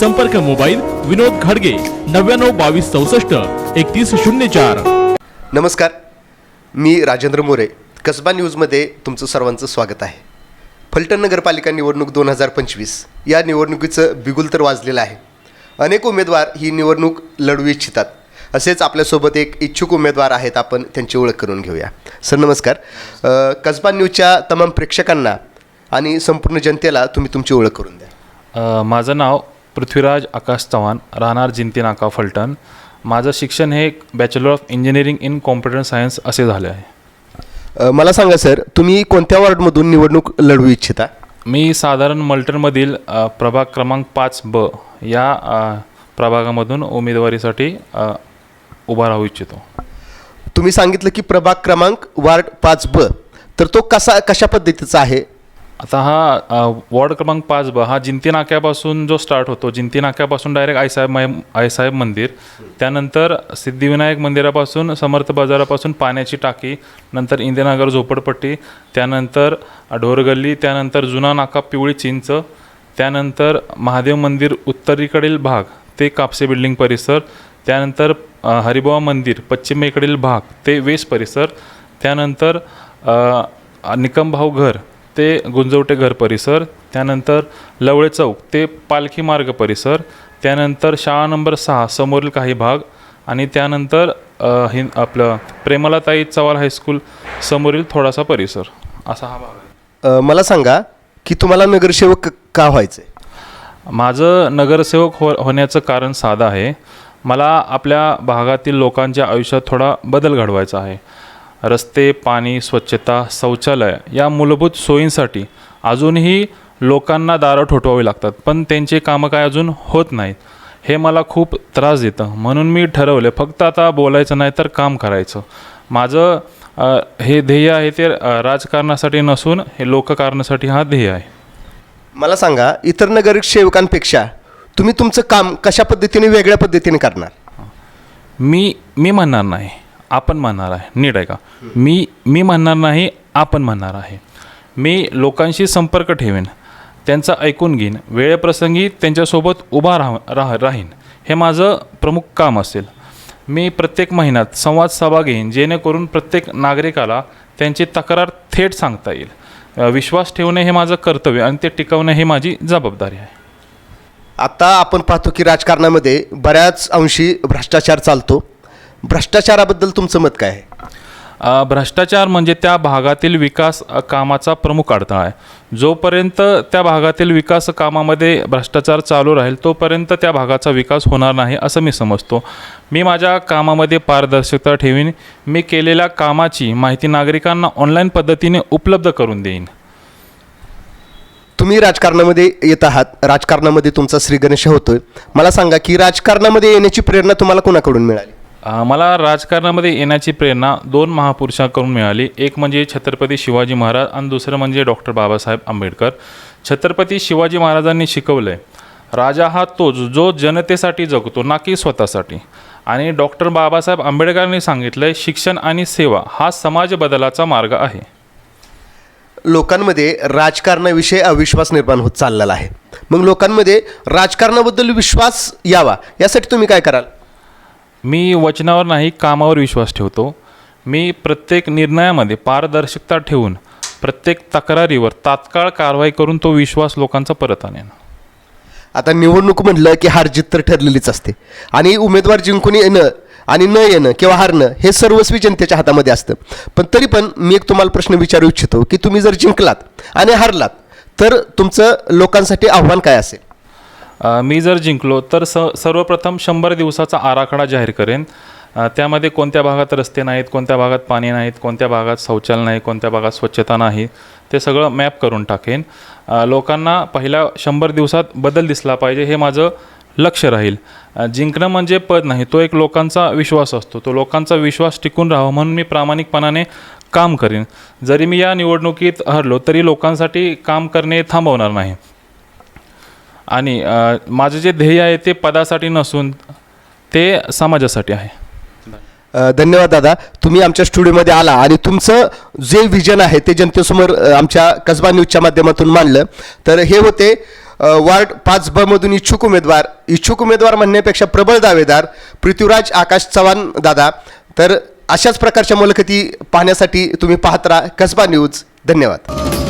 संपर्क मोबाईल विनोद घाडगे नव्याण्णव बावीस चौसष्ट एकतीस शून्य चार. नमस्कार. मी राजेंद्र मोरे. कसबा न्यूजमध्ये तुमचं सर्वांचं स्वागत आहे. फलटण नगरपालिका निवडणूक दोन हजार पंचवीस या निवडणुकीचं बिगुल तर वाजलेलं आहे. अनेक उमेदवार ही निवडणूक लढवू इच्छितात. असेच आपल्यासोबत एक इच्छुक उमेदवार आहेत आपण त्यांची ओळख करून घेऊया. सर नमस्कार. कसबा न्यूजच्या तमाम प्रेक्षकांना आणि संपूर्ण जनतेला तुम्ही तुमची ओळख करून द्या. माझं नाव पृथ्वीराज आकाश चव्हाण राहणार जिंती नाका फलटण. माझं शिक्षण हे bachelor of engineering in computer science असे झाले आहे. मला सांगा सर तुम्ही कोणत्या वॉर्डमधून निवडणूक लढवू इच्छिता? मी साधारण मल्टनमधील प्रभाग क्रमांक पाच ब या प्रभागामधून उमेदवारीसाठी उभा राहू इच्छितो. तुम्ही सांगितलं की प्रभाग क्रमांक वार्ड पाच ब. तर तो कसा कशा पद्धतीचा आहे? आता हा वॉर्ड क्रमांक पाच ब हा जिंती नाक्यापासून जो स्टार्ट होतो जिंती नाक्यापासून डायरेक्ट आईसाहेब माय आईसाहेब मंदिर. त्यानंतर सिद्धिविनायक मंदिरापासून समर्थ बाजारापासून पाण्याची टाकी नंतर इंदिरानगर झोपडपट्टी त्यानंतर ढोरगल्ली त्यानंतर जुना नाका पिवळी चिंच त्यानंतर महादेव मंदिर उत्तरेकडील भाग ते कापसे बिल्डिंग परिसर त्यानंतर अ, मंदिर पश्चिमेकडील भाग ते वेस परिसर त्यानंतर निकमभाऊ घर ते गुंजवटे घर परिसर त्यानंतर लवळे चौक ते पालखी मार्ग परिसर त्यानंतर शाळा नंबर सहा समोरील काही भाग आणि त्यानंतर हिं आपलं प्रेमलाताई चव्हाण हायस्कूल समोरील थोडासा परिसर. असा हा भाग आहे. मला सांगा की तुम्हाला नगरसेवक क- का व्हायचं? माझं नगरसेवक हो होण्याचं कारण साधं आहे. मला आपल्या भागातील लोकांच्या आयुष्यात थोडा बदल घडवायचा आहे. रस्ते पाणी स्वच्छता शौचालय या मूलभूत सोयींसाठी अजूनही लोकांना दारं ठोठवावी लागतात पण त्यांचे कामं काय अजून होत नाहीत हे मला खूप त्रास देतं. म्हणून मी ठरवले फक्त आता बोलायचं नाही तर काम करायचं. माझं हे ध्येय आहे ते राजकारणासाठी नसून हे लोककारणासाठी हा ध्येय आहे. मला सांगा इतर नगरसेवकांपेक्षा तुम्ही तुमचं काम कशा पद्धतीने वेगळ्या पद्धतीने करणार? मी मी म्हणणार नाही. आपण म्हणणार आहे. नीट आहे का मी मी म्हणणार नाही आपण म्हणणार आहे. मी लोकांशी संपर्क ठेवेन. त्यांचं ऐकून घेईन. वेळेप्रसंगी त्यांच्यासोबत उभा राह राह राहीन. हे माझं प्रमुख काम असेल. मी प्रत्येक महिन्यात संवाद सभा घेईन जेणेकरून प्रत्येक नागरिकाला त्यांची तक्रार थेट सांगता येईल. विश्वास ठेवणे हे माझं कर्तव्य आणि ते टिकवणे ही माझी जबाबदारी आहे. आता आपण पाहतो की राजकारणामध्ये बऱ्याच अंशी भ्रष्टाचार चालतो. भ्रष्टाचाराबद्दल तुमचं मत काय आहे? अ, भ्रष्टाचार म्हणजे त्या भागातील विकास अ, कामाचा प्रमुख अडथळा आहे. जोपर्यंत त्या भागातील विकास कामामध्ये भ्रष्टाचार चालू राहील तोपर्यंत त्या भागाचा विकास होणार नाही असं मी समजतो. मी माझ्या कामामध्ये पारदर्शकता ठेवीन. मी केलेल्या कामाची माहिती नागरिकांना ऑनलाईन पद्धतीने उपलब्ध करून देईन. तुम्ही राजकारणामध्ये येत आहात. राजकारणामध्ये तुमचा श्री गणेश होतोय. मला सांगा की राजकारणामध्ये येण्याची प्रेरणा तुम्हाला कोणाकडून मिळाली? मला राजकारणामध्ये येण्याची प्रेरणा दोन महापुरुषांकडून मिळाली. एक म्हणजे छत्रपती शिवाजी महाराज आणि दुसरं म्हणजे डॉक्टर बाबासाहेब आंबेडकर. छत्रपती शिवाजी महाराजांनी शिकवलं आहे राजा हा तोच जो जनतेसाठी जगतो ना की स्वतःसाठी. आणि डॉक्टर बाबासाहेब आंबेडकरांनी सांगितलं आहे शिक्षण आणि सेवा हा समाज बदलाचा मार्ग आहे. लोकांमध्ये राजकारणाविषयी अविश्वास निर्माण होत चाललेला आहे. मग लोकांमध्ये राजकारणाबद्दल विश्वास यावा यासाठी तुम्ही काय कराल? मी वचनावर नाही कामावर विश्वास ठेवतो. मी प्रत्येक निर्णयामध्ये पारदर्शकता ठेवून प्रत्येक तक्रारीवर तात्काळ कारवाई करून तो विश्वास लोकांचा परत आणेन. आता निवडणूक म्हटलं की हारजीत तर ठरलेलीच असते. आणि उमेदवार जिंकून येणं आणि न येणं किंवा हारणं हे सर्वस्वी जनतेच्या हातामध्ये असतं. पण तरी पण मी एक तुम्हाला प्रश्न विचारू इच्छितो की तुम्ही जर जिंकलात आणि हारलात तर तुमचं लोकांसाठी आव्हान काय असेल? मी जर जिंकलो तर स सर्वप्रथम शंभर दिवसाचा आराखडा जाहीर करेन. त्यामध्ये कोणत्या भागात रस्ते नाहीत कोणत्या भागात पाणी नाहीत कोणत्या भागात शौचालय नाही कोणत्या भागात स्वच्छता नाही ते सगळं मॅप करून टाकेन. लोकांना पहिल्या शंभर दिवसात बदल दिसला पाहिजे हे माझं लक्ष राहील. जिंकणं म्हणजे पद नाही तो एक लोकांचा विश्वास असतो. तो लोकांचा विश्वास टिकून राहावा म्हणून मी प्रामाणिकपणाने काम करीन. जरी मी या निवडणुकीत हरलो तरी लोकांसाठी काम करणे थांबवणार नाही. आणि माझं जे ध्येय आहे ते पदासाठी नसून ते समाजासाठी आहे. धन्यवाद दादा. तुम्ही आमच्या स्टुडिओमध्ये आला आणि तुमचं जे विजन आहे ते जनतेसमोर आमच्या कसबा न्यूजच्या माध्यमातून मांडलं. तर हे होते वार्ड पाच ब मधून इच्छुक उमेदवार. इच्छुक उमेदवार म्हणण्यापेक्षा प्रबळ दावेदार पृथ्वीराज आकाश चव्हाण दादा. तर अशाच प्रकारच्या मुलाखती पाहण्यासाठी तुम्ही पाहत राहा. कसबा न्यूज. धन्यवाद.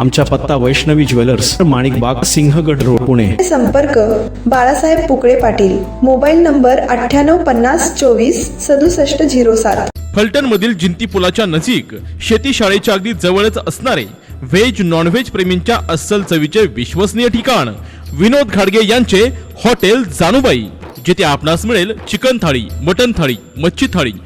आमचा पत्ता वैष्णवी ज्वेलर्स माणिकबाग सिंहगड रोड पुणे. संपर्क बाळासाहेब पुकळे पाटील. मोबाईल नंबर अठ्ठ्याण्णव पन्नास चोवीस सदुसष्ट झिरो सात. फलटण मधील जिंती पुलाच्या नजीक शेती शाळेच्या अगदी जवळच असणारे व्हेज नॉनव्हेज प्रेमींच्या अस्सल चवीचे विश्वसनीय ठिकाण. विनोद घाडगे यांचे हॉटेल जानुबाई जिथे आपणास मिळेल चिकन थाळी मटन थाळी मच्छी थाळी